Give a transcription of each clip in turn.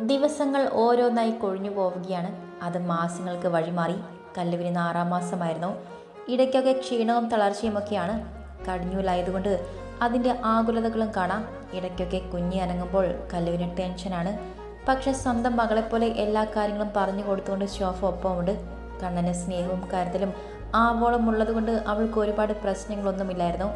ദിവസങ്ങൾ ഓരോന്നായി കൊഴിഞ്ഞു പോവുകയാണ്. അത് മാസങ്ങൾക്ക് വഴിമാറി. കല്ലുവിന് ആറാം മാസമായിരുന്നു. ഇടയ്ക്കൊക്കെ ക്ഷീണവും തളർച്ചയുമൊക്കെയാണ് കടിഞ്ഞൂലായതുകൊണ്ട് അതിന്റെ ആകുലതകളും കാണാം. ഇടയ്ക്കൊക്കെ കുഞ്ഞി അനങ്ങുമ്പോൾ കല്ലുവിന് ടെൻഷനാണ്. പക്ഷെ സ്വന്തം മകളെപ്പോലെ എല്ലാ കാര്യങ്ങളും പറഞ്ഞു കൊടുത്തുകൊണ്ട് ശോഭ ഒപ്പമുണ്ട്. കണ്ണന് സ്നേഹവും കാര്യത്തിലും ആവോളം ഉള്ളതുകൊണ്ട് അവൾക്ക് ഒരുപാട് പ്രശ്നങ്ങളൊന്നുമില്ലായിരുന്നു.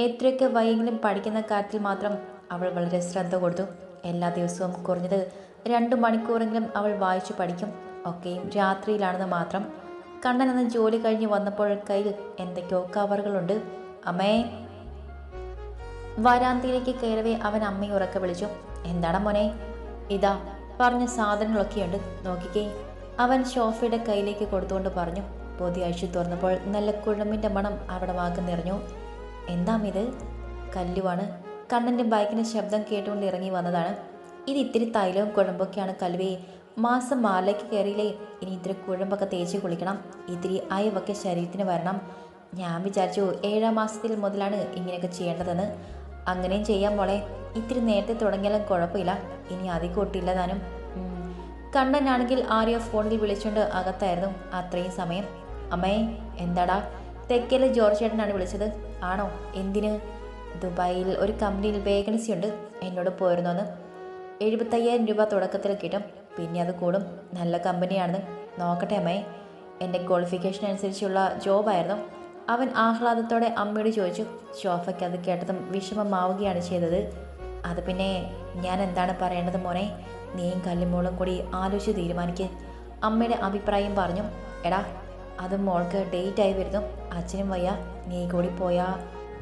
എത്രയൊക്കെ വൈകിലും പഠിക്കുന്ന കാര്യത്തിൽ മാത്രം അവൾ വളരെ ശ്രദ്ധ കൊടുത്തു. എല്ലാ ദിവസവും കുറഞ്ഞത് രണ്ട് മണിക്കൂറെങ്കിലും അവൾ വായിച്ചു പഠിക്കും. ഒക്കെയും രാത്രിയിലാണെന്ന് മാത്രം. കണ്ണൻ അന്ന് ജോലി കഴിഞ്ഞ് വന്നപ്പോൾ കയ്യിൽ എന്തൊക്കെയോ കവറുകളുണ്ട്. അമ്മേ. വരാന്തിയിലേക്ക് കയറവേ അവൻ അമ്മയെ ഉറക്കെ വിളിച്ചു. എന്താണ് മോനെ? ഇതാ. പറഞ്ഞ സാധനങ്ങളൊക്കെയുണ്ട്. നോക്കിക്കേ. അവൻ ഷോഫയുടെ കയ്യിലേക്ക് കൊടുത്തുകൊണ്ട് പറഞ്ഞു. പൊതി അഴിച്ചു തുറന്നപ്പോൾ നല്ല കുഴമ്പിന്റെ മണം അവിടെ വാക്ക് നിറഞ്ഞു. എന്താ ഇത്? കല്ലുവാണ്. കണ്ണന്റെ ബൈക്കിന്റെ ശബ്ദം കേട്ടുകൊണ്ട് ഇറങ്ങി വന്നതാണ്. ഇത് ഇത്തിരി തൈലവും കുഴമ്പൊക്കെയാണ് കലുവേ മാസം മാലയ്ക്ക് കയറിയില്ലേ? ഇനി ഇത്തിരി കുഴമ്പൊക്കെ തേച്ച് കുളിക്കണം. ഇത്തിരി അയവൊക്കെ ശരീരത്തിന് വരണം. ഞാൻ വിചാരിച്ചു ഏഴാം മാസത്തിൽ മുതലാണ് ഇങ്ങനെയൊക്കെ ചെയ്യേണ്ടതെന്ന്. അങ്ങനെയും ചെയ്യാൻ മോളെ. ഇത്തിരി നേരത്തെ തുടങ്ങിയാലും കുഴപ്പമില്ല. ഇനി അധികം ഒട്ടില്ല താനും. കണ്ണനാണെങ്കിൽ ആരെയോ ഫോണിൽ വിളിച്ചുകൊണ്ട് അകത്തായിരുന്നു അത്രയും സമയം. അമ്മേ എന്താടാ? തെക്കേലെ ജോർജ് ചേട്ടനാണ് വിളിച്ചത്. ആണോ? എന്തിന്? ദുബായിൽ ഒരു കമ്പനിയിൽ വേക്കൻസി ഉണ്ട്. എന്നോട് പോയിരുന്നു അന്ന് എഴുപത്തയ്യായിരം രൂപ തുടക്കത്തിൽ കിട്ടും. പിന്നെ അത് കൂടും. നല്ല കമ്പനിയാണെന്ന് നോക്കട്ടെ അമ്മേ എന്റെ ക്വാളിഫിക്കേഷൻ അനുസരിച്ചുള്ള ജോബായിരുന്നു അവൻ ആഹ്ലാദത്തോടെ അമ്മയോട് ചോദിച്ചു ഷോഫയ്ക്ക് അത് കേട്ടതും വിഷമമാവുകയാണ് ചെയ്തത്. അത് പിന്നെ ഞാൻ എന്താണ് പറയേണ്ടത് മോനെ? നീയും കല്ലുമോളും കൂടി ആലോചിച്ച് തീരുമാനിക്ക്. അമ്മയുടെ അഭിപ്രായം പറഞ്ഞു എടാ അത് മോൾക്ക് ഡേറ്റ് ആയി വരുന്നു. അച്ഛനും വയ്യ. നീ കൂടി പോയാ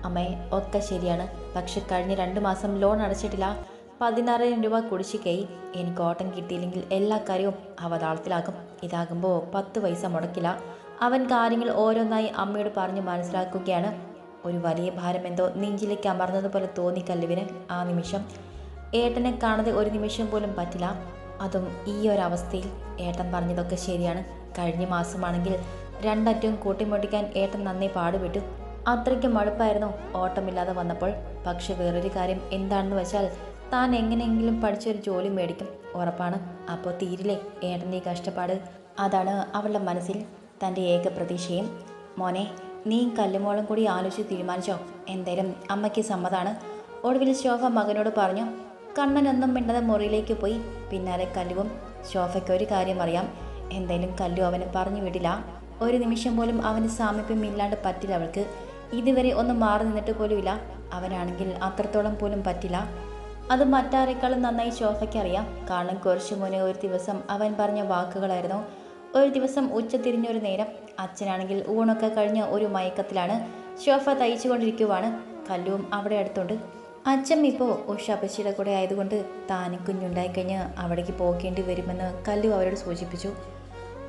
അമ്മേ ഒക്കെ ശരിയാണ്. പക്ഷെ കഴിഞ്ഞ രണ്ട് മാസം ലോൺ അടച്ചിട്ടില്ല. പതിനാറായിരം രൂപ കുടിശ്ശിക്കായി എനിക്ക് ഓട്ടം കിട്ടിയില്ലെങ്കിൽ എല്ലാ കാര്യവും അവതാളത്തിലാകും. ഇതാകുമ്പോൾ പത്ത് പൈസ മുടക്കില്ല. അവൻ കാര്യങ്ങൾ ഓരോന്നായി അമ്മയോട് പറഞ്ഞ് മനസ്സിലാക്കുകയാണ്. ഒരു വലിയ ഭാരം എന്തോ നെഞ്ചിലേക്ക് അമർന്നതുപോലെ തോന്നി കല്ലുവിന് ആ നിമിഷം. ഏട്ടനെ കാണാതെ ഒരു നിമിഷം പോലും പറ്റില്ല. അതും ഈ ഒരവസ്ഥയിൽ ഏട്ടൻ പറഞ്ഞതൊക്കെ ശരിയാണ്. കഴിഞ്ഞ മാസമാണെങ്കിൽ രണ്ടറ്റവും കൂട്ടിമുട്ടിക്കാൻ ഏട്ടൻ നന്നേ പാടുപെട്ടു. അത്രയ്ക്ക് മടുപ്പായിരുന്നു ഓട്ടമില്ലാതെ വന്നപ്പോൾ. പക്ഷെ വേറൊരു കാര്യം എന്താണെന്ന് വെച്ചാൽ താൻ എങ്ങനെയെങ്കിലും പഠിച്ചൊരു ജോലി മേടിക്കും ഉറപ്പാണ്. അപ്പോൾ തീരില്ലേ ഏട്ടന്റെ ഈ കഷ്ടപ്പാട്? അതാണ് അവളുടെ മനസ്സിൽ തന്റെ ഏക പ്രതീക്ഷയും. മോനെ നീ കല്ലുമോളും കൂടി ആലോചിച്ച് തീരുമാനിച്ചോ? എന്തായാലും അമ്മയ്ക്ക് സമ്മതാണ്. ഒടുവിൽ ശോഭ മകനോട് പറഞ്ഞു കണ്ണനൊന്നും മിണ്ടാതെ മുറിയിലേക്ക് പോയി. പിന്നാലെ കല്ലുവും ശോഭയ്ക്ക് ഒരു കാര്യം അറിയാം. എന്തായാലും കല്ലു അവന് പറഞ്ഞു വിടില്ല. ഒരു നിമിഷം പോലും അവന് സാമീപ്യം ഇല്ലാണ്ട് പറ്റില്ല അവൾക്ക്. ഇതുവരെ ഒന്നും മാറി നിന്നിട്ട് പോലുമില്ല. അവനാണെങ്കിൽ അത്രത്തോളം പോലും പറ്റില്ല. അത് മറ്റാരെക്കാളും നന്നായി ശോഭയ്ക്കറിയാം. കാരണം കുറച്ചു മുന്നേ ഒരു ദിവസം അവൻ പറഞ്ഞ വാക്കുകളായിരുന്നു. ഒരു ദിവസം ഉച്ച തിരിഞ്ഞൊരു നേരം അച്ഛനാണെങ്കിൽ ഊണൊക്കെ കഴിഞ്ഞ ഒരു മയക്കത്തിലാണ് ശോഭ തയ്ച്ചുകൊണ്ടിരിക്കുവാണ്. കല്ലുവും അവിടെ അടുത്തുണ്ട്. അച്ഛൻ ഇപ്പോൾ ഉഷാപ്പച്ചിയുടെ കൂടെ ആയതുകൊണ്ട് താനും കുഞ്ഞുണ്ടായിക്കഴിഞ്ഞ് അവിടേക്ക് പോകേണ്ടി വരുമെന്ന് കല്ലു അവരോട് സൂചിപ്പിച്ചു.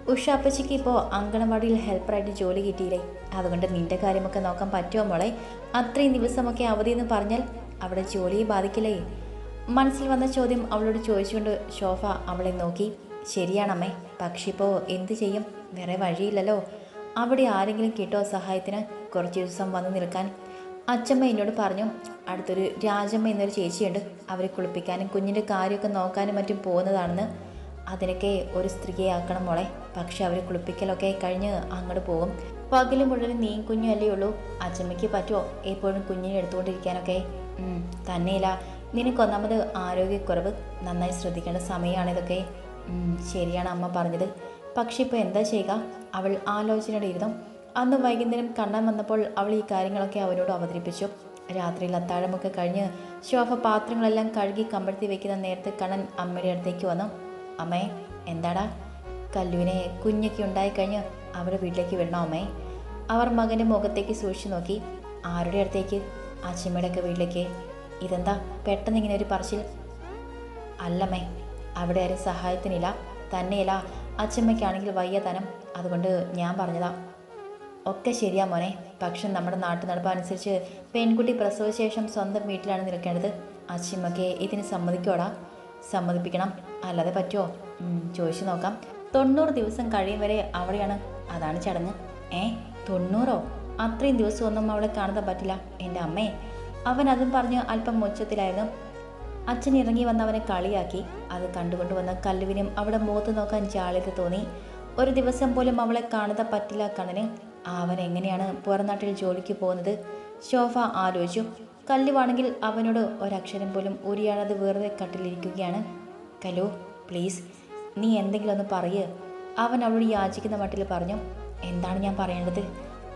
ഉഷ അപ്പച്ചിക്ക് ഇപ്പോൾ അങ്കണവാടിയിൽ ഹെൽപ്പറായിട്ട് ജോലി കിട്ടിയില്ലേ? അതുകൊണ്ട് നിന്റെ കാര്യമൊക്കെ നോക്കാൻ പറ്റുമോ മോളെ? അത്രയും ദിവസമൊക്കെ അവധി എന്ന് പറഞ്ഞാൽ അവിടെ ജോലിയെ ബാധിക്കില്ലേ? മനസ്സിൽ വന്ന ചോദ്യം അവളോട് ചോദിച്ചുകൊണ്ട് ശോഭ അവളെ നോക്കി. ശരിയാണമ്മേ പക്ഷെ ഇപ്പോൾ എന്ത് ചെയ്യും? വേറെ വഴിയില്ലല്ലോ. അവിടെ ആരെങ്കിലും കിട്ടോ സഹായത്തിന്? കുറച്ച് ദിവസം വന്ന് നിൽക്കാൻ. അച്ഛമ്മ എന്നോട് പറഞ്ഞു അടുത്തൊരു രാജമ്മ എന്നൊരു ചേച്ചിയുണ്ട്. അവരെ കുളിപ്പിക്കാനും കുഞ്ഞിന്റെ കാര്യമൊക്കെ നോക്കാനും മറ്റും പോകുന്നതാണെന്ന് അതിനൊക്കെ ഒരു സ്ത്രീയെ ആക്കണം മോളെ. പക്ഷെ അവർ കുളിപ്പിക്കലൊക്കെ കഴിഞ്ഞ് അങ്ങോട്ട് പോകും. പകലും മുഴുവൻ നീ കുഞ്ഞു അല്ലേ ഉള്ളൂ? അച്ഛമ്മയ്ക്ക് പറ്റുമോ എപ്പോഴും കുഞ്ഞിനെ എടുത്തുകൊണ്ടിരിക്കാനൊക്കെ? തന്നെയില്ല. നിനക്കൊന്നാമത് ആരോഗ്യക്കുറവ്. നന്നായി ശ്രദ്ധിക്കേണ്ട സമയമാണിതൊക്കെ. ശരിയാണ് അമ്മ പറഞ്ഞത്. പക്ഷെ ഇപ്പോൾ എന്താ ചെയ്യുക? അവൾ ആലോചനയുടെ ഇരുന്നു അന്ന് വൈകുന്നേരം കണ്ണൻ വന്നപ്പോൾ അവൾ ഈ കാര്യങ്ങളൊക്കെ അവനോട് അവതരിപ്പിച്ചു. രാത്രിയിൽ അത്താഴമൊക്കെ കഴിഞ്ഞ് ശോഭ പാത്രങ്ങളെല്ലാം കഴുകി കമ്പഴ്ത്തി വെക്കുന്ന നേരത്തെ കണ്ണൻ അമ്മയുടെ അടുത്തേക്ക് വന്നു. അമ്മേ എന്താടാ? കല്ലുവിനെ കുഞ്ഞൊക്കെ ഉണ്ടായിക്കഴിഞ്ഞ് അവരുടെ വീട്ടിലേക്ക് വിടണോ അമ്മേ? അവർ മകന്റെ മുഖത്തേക്ക് സൂക്ഷിച്ചു നോക്കി. ആരുടെ അടുത്തേക്ക്? അച്ഛമ്മയുടെ ഒക്കെ വീട്ടിലേക്ക്. ഇതെന്താ? പെട്ടെന്ന് ഇങ്ങനെ ഒരു പറച്ചിൽ? അല്ലമ്മേ അവിടെ ആരും സഹായത്തിനില്ല. തന്നെയില്ല അച്ഛമ്മയ്ക്കാണെങ്കിൽ വയ്യ തനം അതുകൊണ്ട് ഞാൻ പറഞ്ഞതാ. ഒക്കെ ശരിയാ മോനെ. പക്ഷെ നമ്മുടെ നാട്ടു നടപ്പ് അനുസരിച്ച് പെൺകുട്ടി പ്രസവശേഷം സ്വന്തം വീട്ടിലാണ് നിൽക്കേണ്ടത്. അച്ഛമ്മയ്ക്ക് ഇതിന് സമ്മതിക്കോടാ. സമ്മതിപ്പിക്കണം. അല്ലാതെ പറ്റുമോ ചോദിച്ചു നോക്കാം. തൊണ്ണൂറ് ദിവസം കഴിയും വരെ അവിടെയാണ്. അതാണ് ചടങ്ങ്. ഏ തൊണ്ണൂറോ? അത്രയും ദിവസമൊന്നും അവളെ കാണാൻ പറ്റില്ല. എന്റെ അമ്മേ. അവൻ അതും പറഞ്ഞ് അല്പം മുച്ചത്തിലായിരുന്നു. അച്ഛൻ ഇറങ്ങി വന്ന് അവനെ കളിയാക്കി. അത് കണ്ടുകൊണ്ട് വന്ന കല്ലുവിനും അവിടെ മുഖത്ത് നോക്കാൻ ജാളിത് തോന്നി. ഒരു ദിവസം പോലും അവളെ കാണാതെ പറ്റില്ല കണ്ണന്. അവൻ എങ്ങനെയാണ് പുറനാട്ടിൽ ജോലിക്ക് പോകുന്നത്? ശോഭ ആലോചിച്ചു. കല്ലുവാണെങ്കിൽ അവനോട് ഒരക്ഷരം പോലും ഉരിയാടാതെ വെറുതെ കട്ടിലിരിക്കുകയാണ്. കലോ പ്ലീസ് നീ എന്തെങ്കിലും ഒന്ന് പറയ്. അവൻ അവളോട് യാചിക്കുന്ന മട്ടിൽ പറഞ്ഞു എന്താണ് ഞാൻ പറയേണ്ടത്?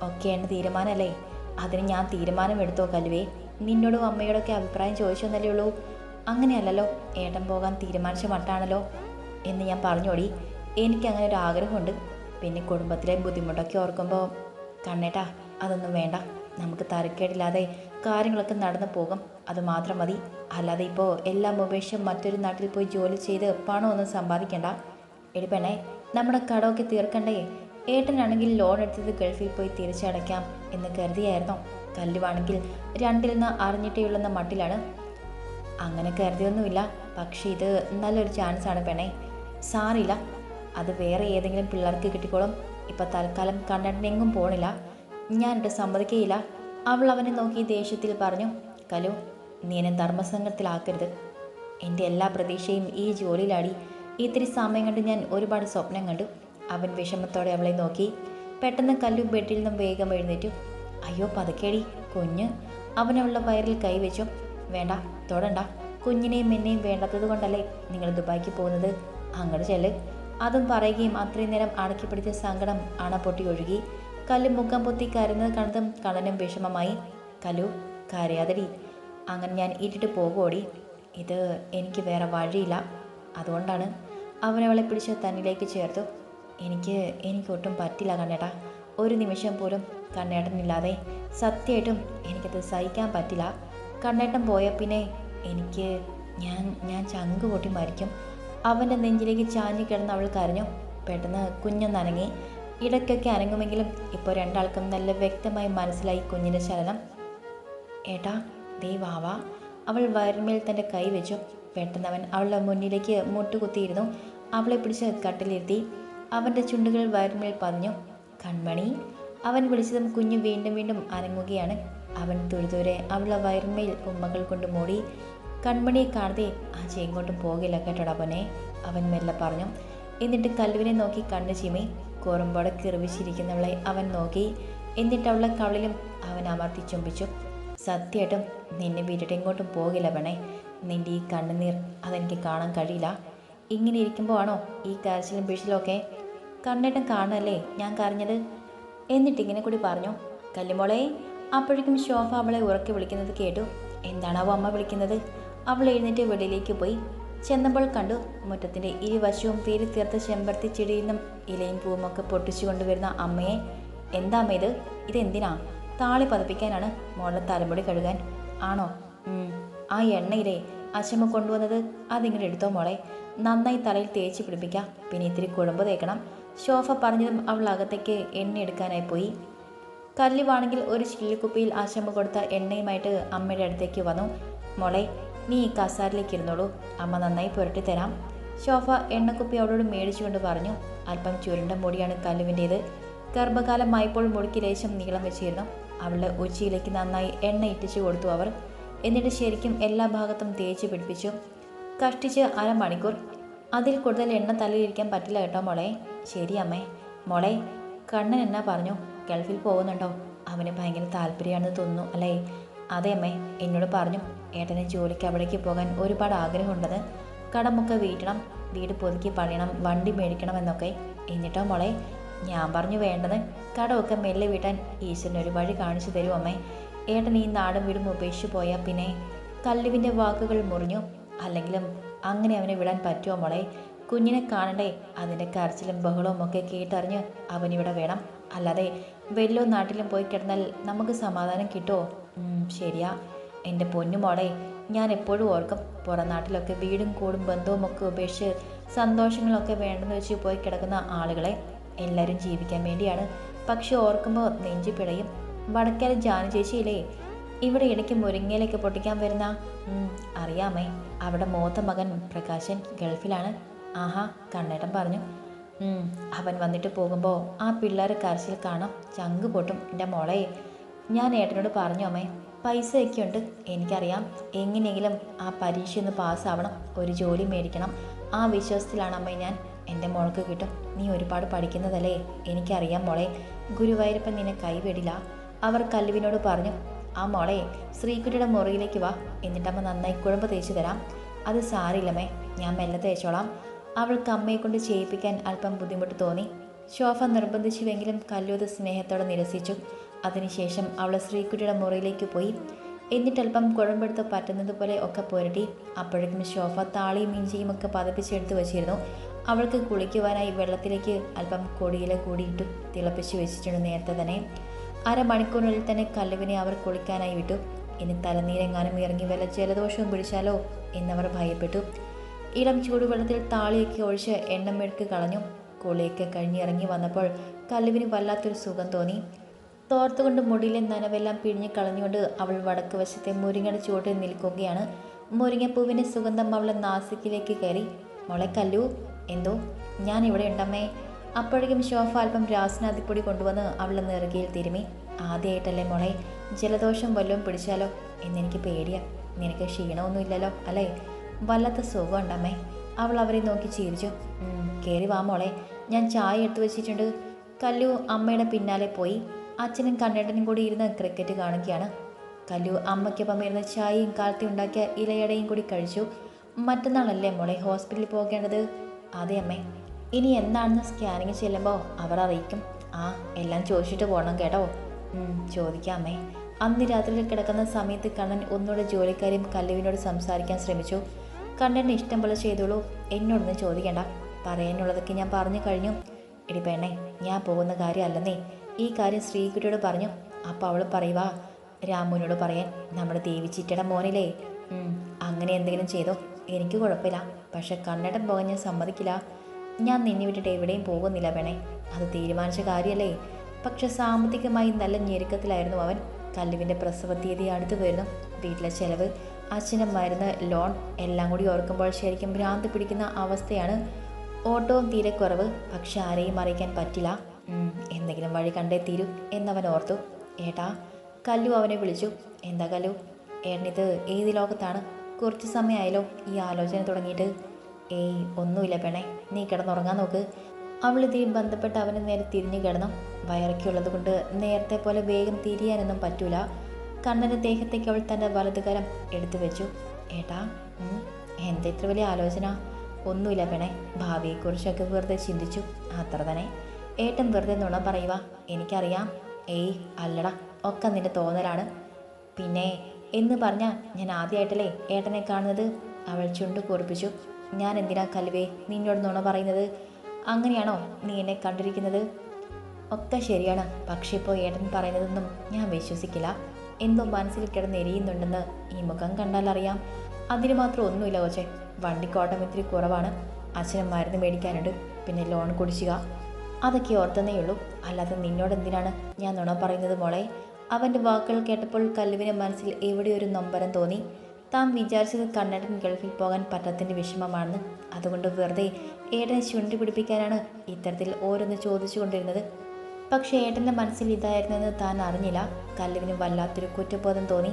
ഒക്കെ എന്റെ തീരുമാനമല്ലേ? അതിന് ഞാൻ തീരുമാനമെടുത്തോ കലുവേ നിന്നോടും അമ്മയോടൊക്കെ അഭിപ്രായം ചോദിച്ചെന്നല്ലേ ഉള്ളൂ. അങ്ങനെയല്ലല്ലോ ഏട്ടൻ പോകാൻ തീരുമാനിച്ച മട്ടാണല്ലോ? എന്ന് ഞാൻ പറഞ്ഞോടി. എനിക്ക് അങ്ങനെ ഒരു ആഗ്രഹമുണ്ട്. പിന്നെ കുടുംബത്തിലെ ബുദ്ധിമുട്ടൊക്കെ ഓർക്കുമ്പോൾ കണ്ണേട്ടാ അതൊന്നും വേണ്ട. നമുക്ക് തരക്കേടില്ലാതെ കാര്യങ്ങളൊക്കെ നടന്നു പോകും. അത് മാത്രം മതി. അല്ലാതെ ഇപ്പോൾ എല്ലാം ഉപേക്ഷിച്ച് മറ്റൊരു നാട്ടിൽ പോയി ജോലി ചെയ്ത് പണമൊന്നും സമ്പാദിക്കണ്ട. എടി നമ്മുടെ കടമൊക്കെ തീർക്കണ്ടേ? ഏട്ടനാണെങ്കിൽ ലോൺ എടുത്തത് ഗൾഫിൽ പോയി തിരിച്ചടയ്ക്കാം എന്ന് കരുതിയായിരുന്നു. കല്ലുവാണെങ്കിൽ രണ്ടിൽ നിന്ന് അറിഞ്ഞിട്ടേയുള്ളെന്ന മട്ടിലാണ്. അങ്ങനെ കരുതിയൊന്നുമില്ല. പക്ഷേ ഇത് നല്ലൊരു ചാൻസാണ് പെണ്ണെ. സാറില്ല. അത് വേറെ ഏതെങ്കിലും പിള്ളേർക്ക് കിട്ടിക്കോളും. ഇപ്പം തൽക്കാലം കണ്ണനെങ്ങും പോണില്ല. ഞാനിട്ട് സമ്മതിക്കുകയില്ല അവൾ അവനെ നോക്കി ദേഷ്യത്തിൽ പറഞ്ഞു കലു നീ എന്നെ ധർമ്മസംഘത്തിലാക്കരുത്. എന്റെ എല്ലാ പ്രതീക്ഷയും ഈ ജോലിയിലാടി. ഇത്തിരി സമയം കണ്ട് ഞാൻ ഒരുപാട് സ്വപ്നം കണ്ടു. അവൻ വിഷമത്തോടെ അവളെ നോക്കി. പെട്ടെന്ന് കല്ലു ബെഡിൽ നിന്നും വേഗം എഴുന്നേറ്റു. അയ്യോ പതുക്കേടി കുഞ്ഞ്. അവനവളുടെ വയറിൽ കൈവച്ചു വേണ്ട തൊടണ്ട. കുഞ്ഞിനെയും എന്നെയും വേണ്ടാത്തത് കൊണ്ടല്ലേ നിങ്ങൾ ദുബായിക്ക് പോകുന്നത്? അങ്ങോട്ട് ചെല്ല്. അതും പറയുകയും അത്രയും നേരം അടക്കിപ്പിടിച്ച സങ്കടം അണ പൊട്ടി ഒഴുകി. കല്ല് മുഖം പൊത്തി കരുന്നത് കണ്ടതും കള്ളനും വിഷമമായി കലു കരയാതടി. അങ്ങനെ ഞാൻ ഇട്ടിട്ട് പോകോടി ഇത് എനിക്ക് വേറെ വഴിയില്ല. അതുകൊണ്ടാണ് അവനവളെ പിടിച്ച് തന്നിലേക്ക് ചേർത്തു. എനിക്ക് എനിക്കൊട്ടും പറ്റില്ല കണ്ണേട്ട. ഒരു നിമിഷം പോലും കണ്ണേട്ടനില്ലാതെ സത്യമായിട്ടും എനിക്കത് സഹിക്കാൻ പറ്റില്ല. കണ്ണേട്ടൻ പോയ പിന്നെ എനിക്ക് ഞാൻ ഞാൻ ചങ്ക് പൊട്ടി മരിക്കും. അവന്റെ നെഞ്ചിലേക്ക് ചാഞ്ഞു കിടന്ന് അവൾ കരഞ്ഞു. പെട്ടെന്ന് കുഞ്ഞൊന്നനങ്ങി ഇടയ്ക്കൊക്കെ അനങ്ങുമെങ്കിലും ഇപ്പോൾ രണ്ടാൾക്കും നല്ല വ്യക്തമായി മനസ്സിലായി കുഞ്ഞിന്റെ ചലനം. ഏട്ടാ ദേ വാവാ അവൾ വയറിന്മേൽ തന്റെ കൈ വെച്ചു. പെട്ടെന്ന് അവൻ അവളുടെ മുന്നിലേക്ക് മുട്ടുകുത്തിയിരുന്നു. അവളെ പിടിച്ച് കട്ടിലിരുത്തി അവന്റെ ചുണ്ടുകൾ വയറിന്മേൽ പതിഞ്ഞു. കൺമണി അവൻ വിളിച്ചതും കുഞ്ഞു വീണ്ടും വീണ്ടും അനങ്ങുകയാണ്. അവൻ തുരുതുരെ അവളുടെ വയറിന്മേൽ ഉമ്മകൾ കൊണ്ട് മൂടി കൺമണിയെ കാണാതെ ആ ചെയ്യങ്ങോട്ടും പോകില്ല കേട്ടോടാ പൊന്നെ അവൻ മെല്ലെ പറഞ്ഞു. എന്നിട്ട് കല്ലുവിനെ നോക്കി കണ്ണു ചിമ്മി കോറുമ്പോടെ കിറിവിച്ചിരിക്കുന്നവളെ അവൻ നോക്കി. എന്നിട്ട് അവളെ കവളിലും അവൻ അമർത്തി ചുംബിച്ചു. സത്യമായിട്ടും നിന്നെ വിട്ടിട്ട് എങ്ങോട്ടും പോകില്ല പെണേ നിന്റെ ഈ കണ്ണുനീർ അതെനിക്ക് കാണാൻ കഴിയില്ല. ഇങ്ങനെ ഇരിക്കുമ്പോൾ ആണോ ഈ കരച്ചിലും പിഴിച്ചിലൊക്കെ കണ്ണേട്ടൻ കണ്ണേട്ടം കാണല്ലേ ഞാൻ കരഞ്ഞത്? എന്നിട്ട് ഇങ്ങനെ കൂടി പറഞ്ഞു. കല്ലുമോളെ അപ്പോഴേക്കും ശോഭ അവളെ ഉറക്കി വിളിക്കുന്നത് കേട്ടു. എന്താണാവോ അമ്മ വിളിക്കുന്നത്? അവൾ എഴുന്നേറ്റ് വെളിയിലേക്ക് പോയി. ചെന്നപ്പോൾ കണ്ടു. മുറ്റത്തിന്റെ ഇരുവശവും പേര് തീർത്ത ചെമ്പർത്തി ചെടിയിൽ നിന്നും ഇലയും പൂവുമൊക്കെ പൊട്ടിച്ചു കൊണ്ടുവരുന്ന അമ്മയെ. എന്താ അമ്മ ഇത്? ഇതെന്തിനാ? താളി പതപ്പിക്കാനാണ് മോളുടെ തലമുടി കഴുകാൻ. ആണോ? ആ എണ്ണയിലേ അശമ കൊണ്ടുവന്നത് അതിങ്ങനെ എടുത്തോ മോളെ. നന്നായി തലയിൽ തേച്ച് പിടിപ്പിക്കാം. പിന്നെ ഇത്തിരി കുഴമ്പ് തേക്കണം. ശോഫ പറഞ്ഞതും അവൾ അകത്തേക്ക് എണ്ണ എടുക്കാനായി പോയി. കല്ലുവാണെങ്കിൽ ഒരു ചില്ലിക്കുപ്പിയിൽ ആശമ്മ കൊടുത്ത എണ്ണയുമായിട്ട് അമ്മയുടെ അടുത്തേക്ക് വന്നു. മോളെ നീ ഈ കസാരിലേക്ക് ഇരുന്നോളൂ. അമ്മ നന്നായി പുരട്ടി തരാം. ശോഫ എണ്ണക്കുപ്പി അവളോട് മേടിച്ചുകൊണ്ട് പറഞ്ഞു. അല്പം ചുരുണ്ട മുടിയാണ് കല്ലുവിന്റേത്. ഗർഭകാലമായപ്പോൾ മുടിക്ക് ലേശം നീളം വെച്ചിരുന്നു. അവളുടെ ഉച്ചയിലേക്ക് നന്നായി എണ്ണ ഇട്ടിച്ചു കൊടുത്തു അവർ. എന്നിട്ട് ശരിക്കും എല്ലാ ഭാഗത്തും തേച്ച് പിടിപ്പിച്ചു. കഷ്ടിച്ച് അരമണിക്കൂർ. അതിൽ കൂടുതൽ എണ്ണ തലയിലിരിക്കാൻ പറ്റില്ല കേട്ടോ മോളെ. ശരി അമ്മേ. മോളെ കണ്ണൻ എന്നാ പറഞ്ഞു? ഗൾഫിൽ പോകുന്നുണ്ടോ? അവന് ഭയങ്കര താല്പര്യമാണെന്ന് തോന്നുന്നു അല്ലേ? അതെ അമ്മേ എന്നോട് പറഞ്ഞു ഏട്ടന് ജോലിക്ക് അവിടേക്ക് പോകാൻ ഒരുപാട് ആഗ്രഹമുണ്ടെന്ന് കടമൊക്കെ വീട്ടണം വീട് പുതുക്കി പണിയണം വണ്ടി മേടിക്കണം എന്നൊക്കെ എന്നിട്ടോ മോളെ ഞാൻ പറഞ്ഞു വേണ്ടത് കടമൊക്കെ മെല്ലെ വീട്ടാൻ ഈശ്വരൻ ഒരു വഴി കാണിച്ചു തരും അമ്മേ. ഏട്ടൻ ഈ നാടും വീടും ഉപേക്ഷിച്ചു പോയാൽ പിന്നെ കല്ലുവിന്റെ വാക്കുകൾ മുറിഞ്ഞു. അല്ലെങ്കിലും അങ്ങനെ അവനെ വിടാൻ പറ്റുമോ മോളെ? കുഞ്ഞിനെ കാണണ്ടേ? അതിന്റെ കരച്ചിലും ബഹളവും ഒക്കെ കേട്ടറിഞ്ഞ് അവനിവിടെ വേണം. അല്ലാതെ വെല്ലോ നാട്ടിലും പോയി കിടന്നാൽ നമുക്ക് സമാധാനം കിട്ടുമോ ശരിയാ. എന്റെ പൊന്നു മോളെ ഞാൻ എപ്പോഴും ഓർക്കും പുറം നാട്ടിലൊക്കെ വീടും കൂടും ബന്ധവും ഒക്കെ ഉപേക്ഷിച്ച് സന്തോഷങ്ങളൊക്കെ വേണ്ടെന്ന് വെച്ച് പോയി കിടക്കുന്ന ആളുകളെ എല്ലാവരും ജീവിക്കാൻ വേണ്ടിയാണ്. പക്ഷെ ഓർക്കുമ്പോൾ നെഞ്ചു പിഴയും വടക്കേല ജാനു ചേച്ചിയില്ലേ ഇവിടെ ഇടയ്ക്ക് മുരിങ്ങയിലേക്ക് പൊട്ടിക്കാൻ വരുന്ന? അറിയാമേ അവിടെ മൂത്ത മകൻ പ്രകാശൻ ഗൾഫിലാണ്. ആഹാ കണ്ണേട്ടൻ പറഞ്ഞു. അവൻ വന്നിട്ട് പോകുമ്പോൾ ആ പിള്ളേർ കരച്ചിൽ കാണാം. ചങ്ക് പൊട്ടും. എന്റെ മോളെ ഞാൻ ഏട്ടനോട് പറഞ്ഞു അമ്മേ പൈസയൊക്കെ ഉണ്ട് എനിക്കറിയാം. എങ്ങനെയെങ്കിലും ആ പരീക്ഷ ഒന്ന് പാസ്സാവണം. ഒരു ജോലി മേടിക്കണം. ആ വിശ്വാസത്തിലാണ് അമ്മേ ഞാൻ എന്റെ മോൾക്ക് കിട്ടും. നീ ഒരുപാട് പഠിക്കുന്നതല്ലേ? എനിക്കറിയാം മോളെ. ഗുരുവായൂരപ്പൻ നിന്നെ കൈവിടില്ല. അവർ കല്ലുവിനോട് പറഞ്ഞു ആ മോളെ ശ്രീകുട്ടിയുടെ മുറിയിലേക്ക് വാ. എന്നിട്ടമ്മ നന്നായി കുഴമ്പ് തേച്ച് തരാം. അത് സാരില്ലമ്മേ ഞാൻ മെല്ലെ തേച്ചോളാം. അവൾക്ക് അമ്മയെ കൊണ്ട് ചെയ്യിപ്പിക്കാൻ അല്പം ബുദ്ധിമുട്ട് തോന്നി. ശോഭ നിർബന്ധിച്ചുവെങ്കിലും കല്ലൂത് സ്നേഹത്തോടെ നിരസിച്ചു. അതിനുശേഷം അവൾ ശ്രീകുട്ടിയുടെ മുറിയിലേക്ക് പോയി. എന്നിട്ടല്പം കുഴമ്പെടുത്ത് പറ്റുന്നത് പോലെ ഒക്കെ പുരട്ടി. അപ്പോഴേക്കും ശോഭ താളിയും ഇഞ്ചിയും ഒക്കെ പതപ്പിച്ചെടുത്ത് വെച്ചിരുന്നു. അവൾക്ക് കുളിക്കുവാനായി വെള്ളത്തിലേക്ക് അല്പം കൊടിയില കൂടിയിട്ട് തിളപ്പിച്ച് വെച്ചിട്ടുണ്ട് നേരത്തെ തന്നെ. അരമണിക്കൂറിനുള്ളിൽ തന്നെ കല്ലുവിനെ അവർ കുളിക്കാനായി വിട്ടു. ഇനി തലനീരെങ്ങാനും ഇറങ്ങി വല്ല ജലദോഷവും പിടിച്ചാലോ? എന്നവർ ഭയപ്പെട്ടു. ഇളം ചൂടുവെള്ളത്തിൽ താളിയൊക്കെ ഒഴിച്ച് എണ്ണമെടുക്ക് കളഞ്ഞു. കുളിയൊക്കെ കഴിഞ്ഞിറങ്ങി വന്നപ്പോൾ കല്ലുവിന് വല്ലാത്തൊരു സുഖം തോന്നി. തോർത്തുകൊണ്ട് മുടിയിലെ നനവെല്ലാം പിഴിഞ്ഞ് കളഞ്ഞുകൊണ്ട് അവൾ വടക്ക് വശത്തെ മുരിങ്ങയുടെ ചുവട്ടിൽ നിൽക്കുകയാണ്. മുരിങ്ങപ്പൂവിന്റെ സുഗന്ധം അവളെ നാസിക്കിലേക്ക് കയറി മോളെ കല്ലു എന്തോ? ഞാൻ ഇവിടെ ഉണ്ടമ്മേ. അപ്പോഴേക്കും ശോഭ അല്പം രാസനാദിപ്പൊടി കൊണ്ടുവന്ന് അവളെ നെറുകയിൽ തിരുമി. ആദ്യമായിട്ടല്ലേ മോളെ ജലദോഷം വല്ലതും പിടിച്ചാലോ? എന്നെനിക്ക് പേടിയാ. നിനക്ക് ക്ഷീണമൊന്നുമില്ലല്ലോ അല്ലേ? വല്ലാത്ത സുഖം ഉണ്ടമ്മേ അവൾ അവരെ നോക്കി ചിരിച്ചു. കയറി വാ മോളെ. ഞാൻ ചായ എടുത്തു വെച്ചിട്ടുണ്ട്. കല്ലു അമ്മയുടെ പിന്നാലെ പോയി. അച്ഛനും കണ്ണേട്ടനും കൂടി ഇരുന്ന് ക്രിക്കറ്റ് കാണുകയാണ്. കല്ലു അമ്മയ്ക്കൊപ്പം ഇരുന്ന് ചായയും കാലത്തി ഉണ്ടാക്കിയ ഇലയടയും കൂടി കഴിച്ചു. മറ്റന്നാളല്ലേ മോളെ ഹോസ്പിറ്റലിൽ പോകേണ്ടത്? അതെ അമ്മേ. ഇനി എന്താണെന്ന് സ്കാനിങ് ചെല്ലുമ്പോൾ അവർ അറിയിക്കും. ആ എല്ലാം ചോദിച്ചിട്ട് പോകണം കേട്ടോ. ഉം, ചോദിക്കാം അമ്മേ. അന്ന് രാത്രി കിടക്കുന്ന സമയത്ത് കണ്ണൻ ഒന്നുകൂടെ ജോലിക്കാരെയും കല്ലുവിനോട് സംസാരിക്കാൻ ശ്രമിച്ചു. കണ്ണനെ ഇഷ്ടം പോലെ ചെയ്തോളൂ. എന്നോടൊന്നും ചോദിക്കേണ്ട. പറയാനുള്ളതൊക്കെ ഞാൻ പറഞ്ഞു കഴിഞ്ഞു. എടി പെണ്ണേ ഞാൻ പോകുന്ന കാര്യമല്ലെന്നേ. ഈ കാര്യം ശ്രീകുട്ടിയോട് പറഞ്ഞു. അപ്പോൾ അവൾ പറയുവാ രാമുവിനോട് പറയാൻ. നമ്മുടെ ദേവിച്ചിറ്റയുടെ മോനിലേ അങ്ങനെ എന്തെങ്കിലും ചെയ്തോ. എനിക്ക് കുഴപ്പമില്ല. പക്ഷെ കണ്ണടം പോകാൻ ഞാൻ സമ്മതിക്കില്ല. ഞാൻ നിന്നെ വിട്ടിട്ട് എവിടെയും പോകുന്നില്ല വേണേ അത് തീരുമാനിച്ച കാര്യമല്ലേ പക്ഷെ സാമ്പത്തികമായി നല്ല ഞെരുക്കത്തിലായിരുന്നു അവൻ. കല്ലുവിന്റെ പ്രസവ തീയതി അടുത്ത് വരുന്നു. വീട്ടിലെ ചെലവ് അച്ഛനും മരുന്ന് ലോൺ എല്ലാം കൂടി ഓർക്കുമ്പോൾ ശരിക്കും ഭ്രാന്ത് പിടിക്കുന്ന അവസ്ഥയാണ്. ഓട്ടവും തീരെ കുറവ്. പക്ഷെ ആരെയും അറിയിക്കാൻ പറ്റില്ല. എന്തെങ്കിലും വഴി കണ്ടേ തീരൂ എന്നവൻ ഓർത്തു ഏട്ടാ കല്ലു അവനെ വിളിച്ചു. എന്താ കല്ലു? ഏട്ടനിത് ഏത് ലോകത്താണ്? കുറച്ച് സമയമായല്ലോ ഈ ആലോചന തുടങ്ങിയിട്ട്. ഏയ് ഒന്നുമില്ല പെണേ നീ കിടന്നുറങ്ങാൻ നോക്ക്. അവൾ ഇതിൽ ബന്ധപ്പെട്ട് അവന് നേരെ തിരിഞ്ഞു കിടന്നു. വയറക്കുള്ളത് കൊണ്ട് നേരത്തെ പോലെ വേഗം തിരിയാനൊന്നും പറ്റൂല. കണ്ണന്റെ ദേഹത്തേക്ക് അവൾ തന്റെ വലതുകരം എടുത്തു വെച്ചു. ഏട്ടാ എന്താ ഇത്ര വലിയ ആലോചന? ഒന്നുമില്ല പെണേ ഭാവിയെക്കുറിച്ചൊക്കെ വെറുതെ ചിന്തിച്ചു. അത്ര തന്നെ. ഏട്ടൻ വെറുതെ നുണ പറയുക എനിക്കറിയാം. ഏയ് അല്ലടാ. ഒക്കെ നിന്റെ തോന്നലാണ്. പിന്നെ എന്ന് പറഞ്ഞാൽ ഞാൻ ആദ്യമായിട്ടല്ലേ ഏട്ടനെ കാണുന്നത്? അവൾ ചുണ്ടു കുറിപ്പിച്ചു ഞാൻ എന്തിനാ കലുവേ നിന്നോട് നുണ പറയുന്നത്? അങ്ങനെയാണോ നീ എന്നെ കണ്ടിരിക്കുന്നത്? ഒക്കെ ശരിയാണ്. പക്ഷേ ഇപ്പോൾ ഏട്ടൻ പറയുന്നതൊന്നും ഞാൻ വിശ്വസിക്കില്ല. എന്തോ മനസ്സിൽ കിടന്ന് എരിയുന്നുണ്ടെന്ന് ഈ മുഖം കണ്ടാൽ അറിയാം. അതിന് മാത്രം ഒന്നുമില്ല കൊച്ചെ. വണ്ടിക്കോട്ടം ഇത്തിരി കുറവാണ്. അച്ഛനും മരുന്ന് മേടിക്കാനുണ്ട്. പിന്നെ ലോൺ കുടിശ്ശിക. അതൊക്കെ ഓർത്തന്നേ ഉള്ളൂ. അല്ലാതെ നിന്നോട് എന്തിനാണ് ഞാൻ നുണ പറയുന്നത് മോളെ? അവന്റെ വാക്കുകൾ കേട്ടപ്പോൾ കല്ലുവിന് മനസ്സിൽ എവിടെയൊരു നൊമ്പരം തോന്നി. താൻ വിചാരിച്ചത് കണ്ണടൻ ഗൾഫിൽ പോകാൻ പറ്റത്തിന്റെ വിഷമമാണെന്ന്. അതുകൊണ്ട് വെറുതെ ഏട്ടനെ ചുണ്ടി പിടിപ്പിക്കാനാണ് ഇത്തരത്തിൽ ഓരോന്ന് ചോദിച്ചു കൊണ്ടിരുന്നത് പക്ഷേ ഏട്ടന്റെ മനസ്സിൽ ഇതായിരുന്നെന്ന് താൻ അറിഞ്ഞില്ല. കല്ലുവിന് വല്ലാത്തൊരു കുറ്റബോധം തോന്നി.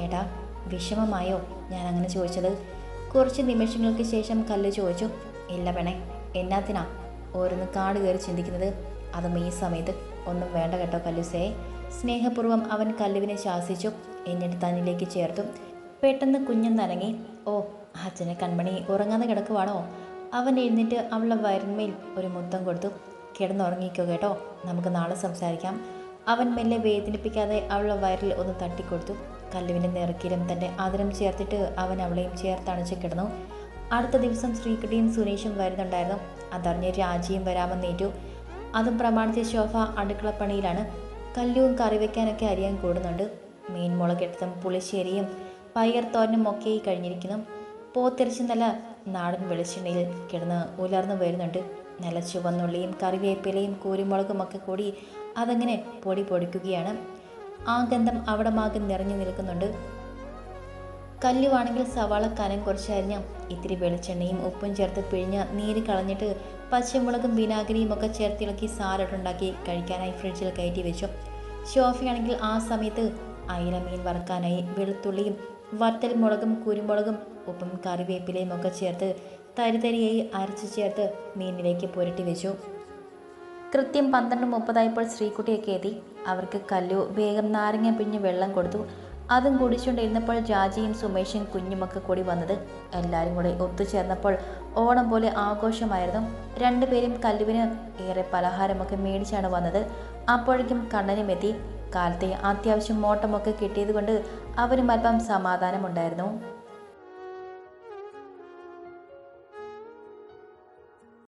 ഏട്ടാ വിഷമമായോ? ഞാൻ അങ്ങനെ ചോദിച്ചത്? കുറച്ച് നിമിഷങ്ങൾക്ക് ശേഷം കല്ല് ചോദിച്ചു. ഇല്ല പെണേ എന്നാത്തിനാ? ഓരോന്ന് കാട് കയറി ചിന്തിക്കുന്നത് അതും ഈ സമയത്ത് ഒന്നും വേണ്ട കേട്ടോ കല്ലുസേ. സ്നേഹപൂർവം അവൻ കല്ലുവിനെ ശാസിച്ചു എന്നിട്ട് തന്നിലേക്ക് ചേർത്തു. പെട്ടെന്ന് കുഞ്ഞൻ നനങ്ങി ഓ അച്ഛനെ കൺമണി ഉറങ്ങാതെ കിടക്കുവാണോ? അവൻ എഴുന്നേറ്റ് അവളുടെ വയറിന്മേൽ ഒരു മുത്തം കൊടുത്തു. കിടന്നുറങ്ങിക്കോ കേട്ടോ നമുക്ക് നാളെ സംസാരിക്കാം. അവൻ മെല്ലെ വേദനിപ്പിക്കാതെ അവളുടെ വയറിൽ ഒന്ന് തട്ടിക്കൊടുത്തു. കല്ലുവിന്റെ നിറക്കിലും തന്റെ ആദരം ചേർത്തിട്ട് അവൻ അവളെയും ചേർത്തണച്ച് കിടന്നു. അടുത്ത ദിവസം ശ്രീകുട്ടിയും സുനീഷും വരുന്നുണ്ടായിരുന്നു. അതറിഞ്ഞ് രാജിയും വരാമെന്നേറ്റു. അതും പ്രമാണിച്ച് ശോഭ അടുക്കളപ്പണിയിലാണ്. കല്ലുവും കറി വയ്ക്കാനൊക്കെ അരിയാൻ കൂടുന്നുണ്ട്. മീൻ മുളകെടുത്തും പുളിശ്ശേരിയും പയർ തോരനും ഒക്കെ കഴിഞ്ഞിരിക്കുന്നു. പോത്തിറച്ചി നല്ല നാടൻ വെളിച്ചെണ്ണയിൽ കിടന്ന് ഉലർന്നു വരുന്നുണ്ട്. നല്ല ചുവന്നുള്ളിയും കറിവേപ്പിലയും കുരുമുളകും ഒക്കെ കൂടി അതങ്ങനെ പൊടി പൊടിക്കുകയാണ്. ആ ഗന്ധം അവിടെ മാകെ നിറഞ്ഞു നിൽക്കുന്നുണ്ട്. കല്ലുവാണെങ്കിൽ സവാള കനം കുറച്ച് ഇത്തിരി വെളിച്ചെണ്ണയും ഉപ്പും ചേർത്ത് പിഴിഞ്ഞ് നീര് കളഞ്ഞിട്ട് പച്ചമുളകും വിനാഗിരിയും ഒക്കെ ചേർത്തിളക്കി സാലഡുണ്ടാക്കി കഴിക്കാനായി ഫ്രിഡ്ജിൽ കയറ്റി വെച്ചു. ഷോഫിയാണെങ്കിൽ ആ സമയത്ത് അയില മീൻ വറുക്കാനായി വെളുത്തുള്ളിയും വറ്റൽ മുളകും കുരുമുളകും ഉപ്പും കറിവേപ്പിലയും ഒക്കെ ചേർത്ത് തരിതരിയായി അരച്ച് ചേർത്ത് മീനിലേക്ക് പുരട്ടി വെച്ചു. കൃത്യം പന്ത്രണ്ട് മുപ്പതായപ്പോൾ ശ്രീകുട്ടിയൊക്കെ എത്തി. അവർക്ക് കല്ലു വേഗം നാരങ്ങ പിഞ്ഞ് വെള്ളം കൊടുത്തു. അതും കുടിച്ചുകൊണ്ടിരുന്നപ്പോൾ ജാജിയും സുമേഷും കുഞ്ഞുമൊക്കെ കൂടി വന്നത് എല്ലാവരും കൂടി ഒത്തുചേർന്നപ്പോൾ ഓണം പോലെ ആഘോഷമായിരുന്നു. രണ്ടുപേരും കല്ലുവിന് ഏറെ പലഹാരമൊക്കെ മേടിച്ചാണ് വന്നത്. അപ്പോഴേക്കും കണ്ണനും എത്തി. കാലത്തെ അത്യാവശ്യം മോട്ടമൊക്കെ കിട്ടിയതുകൊണ്ട് അവരും അല്പം സമാധാനമുണ്ടായിരുന്നു.